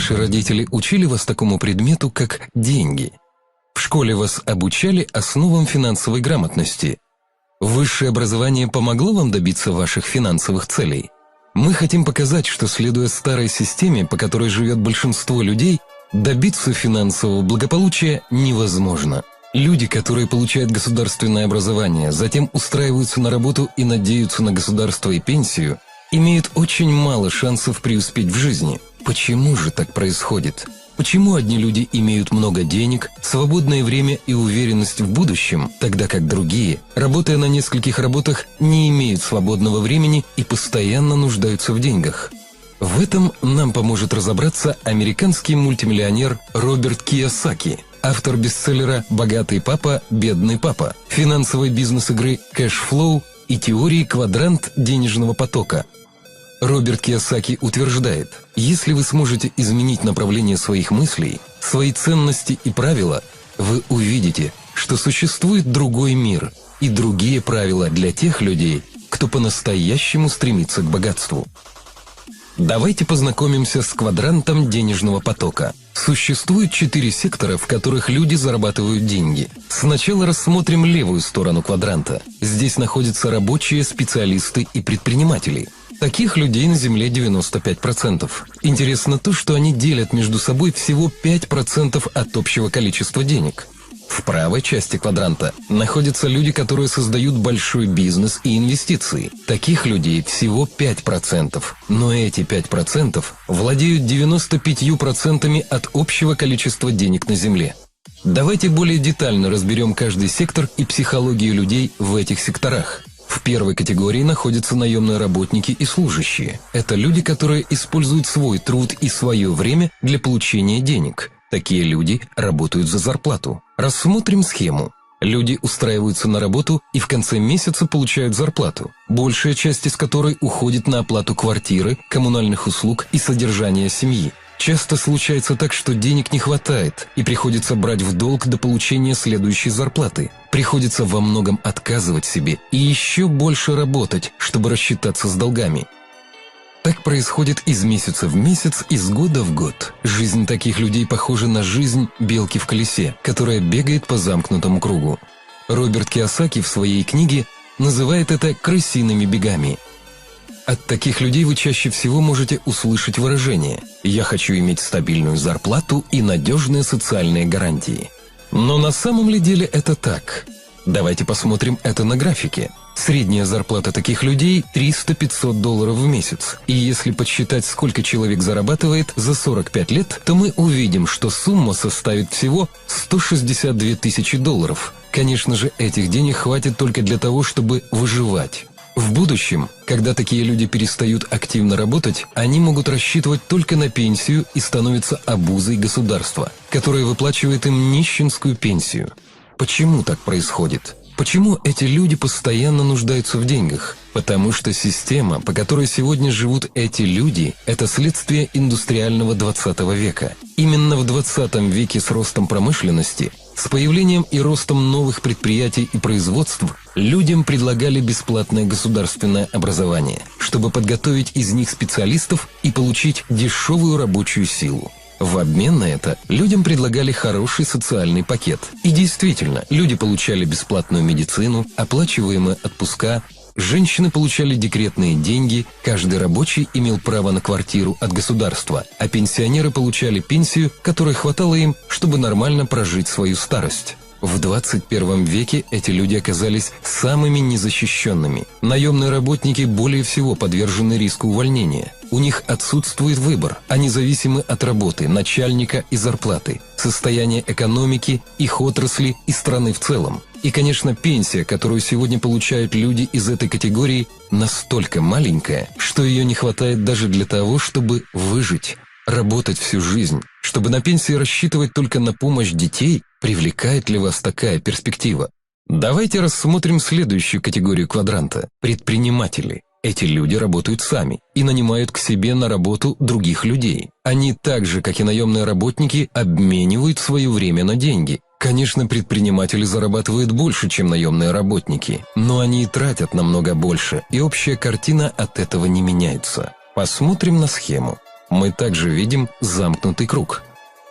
Ваши родители учили вас такому предмету, как деньги. В школе вас обучали основам финансовой грамотности. Высшее образование помогло вам добиться ваших финансовых целей? Мы хотим показать, что следуя старой системе, по которой живет большинство людей, добиться финансового благополучия невозможно. Люди, которые получают государственное образование, затем устраиваются на работу и надеются на государство и пенсию, имеют очень мало шансов преуспеть в жизни. Почему же так происходит? Почему одни люди имеют много денег, свободное время и уверенность в будущем, тогда как другие, работая на нескольких работах, не имеют свободного времени и постоянно нуждаются в деньгах? В этом нам поможет разобраться американский мультимиллионер Роберт Кiyosaki, автор бестселлера «Богатый папа, бедный папа», финансовой бизнес-игры «Кэшфлоу» и теории «Квадрант денежного потока», Роберт Киосаки утверждает, если вы сможете изменить направление своих мыслей, свои ценности и правила, вы увидите, что существует другой мир и другие правила для тех людей, кто по-настоящему стремится к богатству. Давайте познакомимся с квадрантом денежного потока. Существует четыре сектора, в которых люди зарабатывают деньги. Сначала рассмотрим левую сторону квадранта. Здесь находятся рабочие, специалисты и предприниматели – Таких людей на Земле 95%. Интересно то, что они делят между собой всего 5% от общего количества денег. В правой части квадранта находятся люди, которые создают большой бизнес и инвестиции. Таких людей всего 5%. Но эти 5% владеют 95% от общего количества денег на Земле. Давайте более детально разберем каждый сектор и психологию людей в этих секторах. В первой категории находятся наемные работники и служащие. Это люди, которые используют свой труд и свое время для получения денег. Такие люди работают за зарплату. Рассмотрим схему. Люди устраиваются на работу и в конце месяца получают зарплату, большая часть из которой уходит на оплату квартиры, коммунальных услуг и содержания семьи. Часто случается так, что денег не хватает, и приходится брать в долг до получения следующей зарплаты. Приходится во многом отказывать себе и еще больше работать, чтобы рассчитаться с долгами. Так происходит из месяца в месяц, из года в год. Жизнь таких людей похожа на жизнь белки в колесе, которая бегает по замкнутому кругу. Роберт Киосаки в своей книге называет это «крысиными бегами», от таких людей вы чаще всего можете услышать выражение «я хочу иметь стабильную зарплату и надежные социальные гарантии». Но на самом ли деле это так? Давайте посмотрим это на графике. Средняя зарплата таких людей 300-500 долларов в месяц. И если подсчитать, сколько человек зарабатывает за 45 лет, то мы увидим, что сумма составит всего 162 тысячи долларов. Конечно же, этих денег хватит только для того, чтобы выживать. В будущем, когда такие люди перестают активно работать, они могут рассчитывать только на пенсию и становятся обузой государства, которое выплачивает им нищенскую пенсию. Почему так происходит? Почему эти люди постоянно нуждаются в деньгах? Потому что система, по которой сегодня живут эти люди, это следствие индустриального 20 века. Именно в 20 веке с ростом промышленности с появлением и ростом новых предприятий и производств людям предлагали бесплатное государственное образование, чтобы подготовить из них специалистов и получить дешевую рабочую силу. В обмен на это людям предлагали хороший социальный пакет. И действительно, люди получали бесплатную медицину, оплачиваемые отпуска, Женщины получали декретные деньги, каждый рабочий имел право на квартиру от государства, а пенсионеры получали пенсию, которой хватало им, чтобы нормально прожить свою старость. В 21 веке эти люди оказались самыми незащищенными. Наемные работники более всего подвержены риску увольнения. У них отсутствует выбор, они зависимы от работы, начальника и зарплаты, состояния экономики, их отрасли и страны в целом. И, конечно, пенсия, которую сегодня получают люди из этой категории, настолько маленькая, что ее не хватает даже для того, чтобы выжить. Работать всю жизнь, чтобы на пенсии рассчитывать только на помощь детей, привлекает ли вас такая перспектива? Давайте рассмотрим следующую категорию квадранта – предприниматели. Эти люди работают сами и нанимают к себе на работу других людей. Они так же, как и наемные работники, обменивают свое время на деньги – Конечно, предприниматели зарабатывают больше, чем наемные работники, но они и тратят намного больше, и общая картина от этого не меняется. Посмотрим на схему. мы также видим замкнутый круг.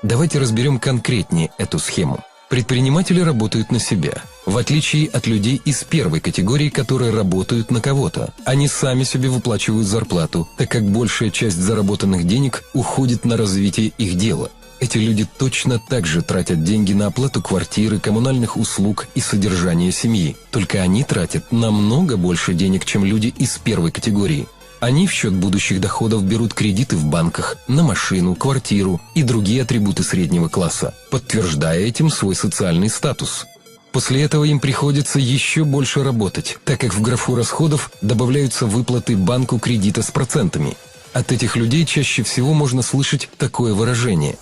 Давайте разберем конкретнее эту схему. Предприниматели работают на себя, в отличие от людей из первой категории, которые работают на кого-то. Они сами себе выплачивают зарплату, так как большая часть заработанных денег уходит на развитие их дела. Эти люди точно так же тратят деньги на оплату квартиры, коммунальных услуг и содержание семьи. Только они тратят намного больше денег, чем люди из первой категории. Они в счет будущих доходов берут кредиты в банках, на машину, квартиру и другие атрибуты среднего класса, подтверждая этим свой социальный статус. После этого им приходится еще больше работать, так как в графу расходов добавляются выплаты банку кредита с процентами. От этих людей чаще всего можно слышать такое выражение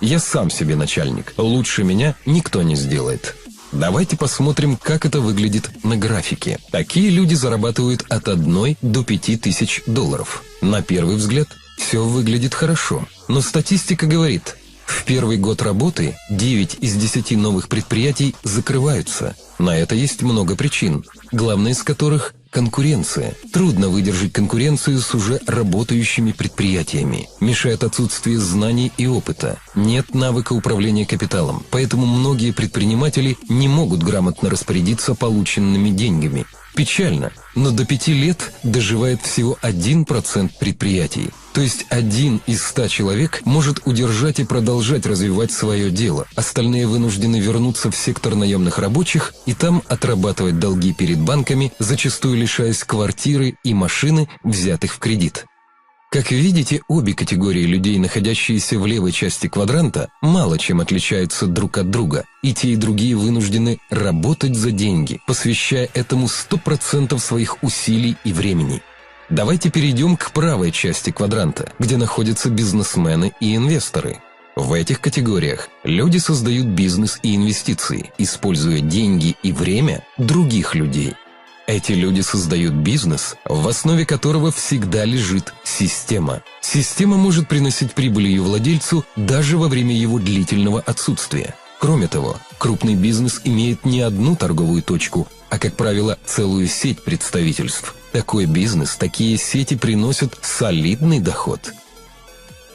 «Я сам себе начальник, лучше меня никто не сделает». Давайте посмотрим, как это выглядит на графике. Такие люди зарабатывают от 1 до 5 тысяч долларов. На первый взгляд, все выглядит хорошо. Но статистика говорит, в первый год работы 9 из 10 новых предприятий закрываются. На это есть много причин, главная из которых Конкуренция. Трудно выдержать конкуренцию с уже работающими предприятиями. Мешает отсутствие знаний и опыта. Нет навыка управления капиталом. Поэтому многие предприниматели не могут грамотно распорядиться полученными деньгами. Печально, но до пяти лет доживает всего 1% предприятий. То есть один из ста человек может удержать и продолжать развивать свое дело. Остальные вынуждены вернуться в сектор наемных рабочих и там отрабатывать долги перед банками, зачастую лишаясь квартиры и машины, взятых в кредит. Как видите, обе категории людей, находящиеся в левой части квадранта, мало чем отличаются друг от друга, и те и другие вынуждены работать за деньги, посвящая этому 100% своих усилий и времени. Давайте перейдем к правой части квадранта, где находятся бизнесмены и инвесторы. В этих категориях люди создают бизнес и инвестиции, используя деньги и время других людей – эти люди создают бизнес, в основе которого всегда лежит система. Система может приносить прибыль ее владельцу даже во время его длительного отсутствия. Кроме того, крупный бизнес имеет не одну торговую точку, а, как правило, целую сеть представительств. Такой бизнес, такие сети приносят солидный доход.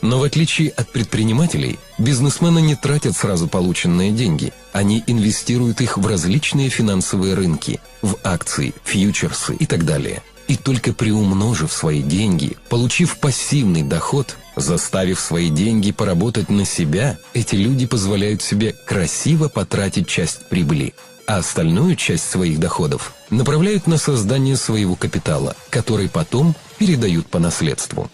Но в отличие от предпринимателей, бизнесмены не тратят сразу полученные деньги. Они инвестируют их в различные финансовые рынки, в акции, фьючерсы и так далее. И только приумножив свои деньги, получив пассивный доход, заставив свои деньги поработать на себя, эти люди позволяют себе красиво потратить часть прибыли, а остальную часть своих доходов направляют на создание своего капитала, который потом передают по наследству.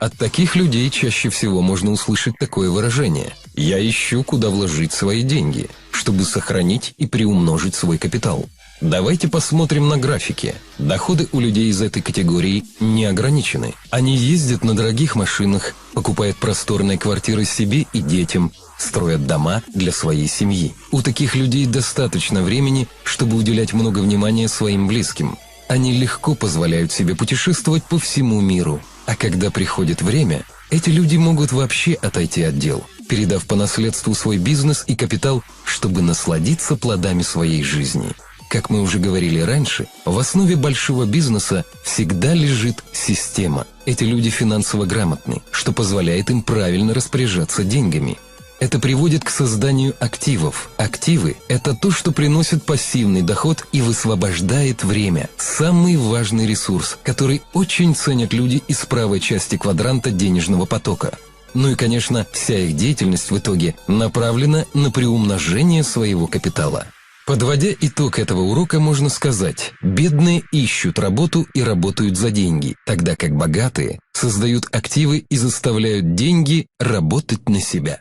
От таких людей чаще всего можно услышать такое выражение «я ищу, куда вложить свои деньги, чтобы сохранить и приумножить свой капитал». Давайте посмотрим на графики. Доходы у людей из этой категории не ограничены. Они ездят на дорогих машинах, покупают просторные квартиры себе и детям, строят дома для своей семьи. У таких людей достаточно времени, чтобы уделять много внимания своим близким. Они легко позволяют себе путешествовать по всему миру, а когда приходит время, эти люди могут вообще отойти от дел, передав по наследству свой бизнес и капитал, чтобы насладиться плодами своей жизни. Как мы уже говорили раньше, в основе большого бизнеса всегда лежит система. Эти люди финансово грамотны, что позволяет им правильно распоряжаться деньгами – это приводит к созданию активов. Активы – это то, что приносит пассивный доход и высвобождает время. Самый важный ресурс, который очень ценят люди из правой части квадранта денежного потока. Ну и, конечно, вся их деятельность в итоге направлена на приумножение своего капитала. Подводя итог этого урока, можно сказать, бедные ищут работу и работают за деньги, тогда как богатые создают активы и заставляют деньги работать на себя.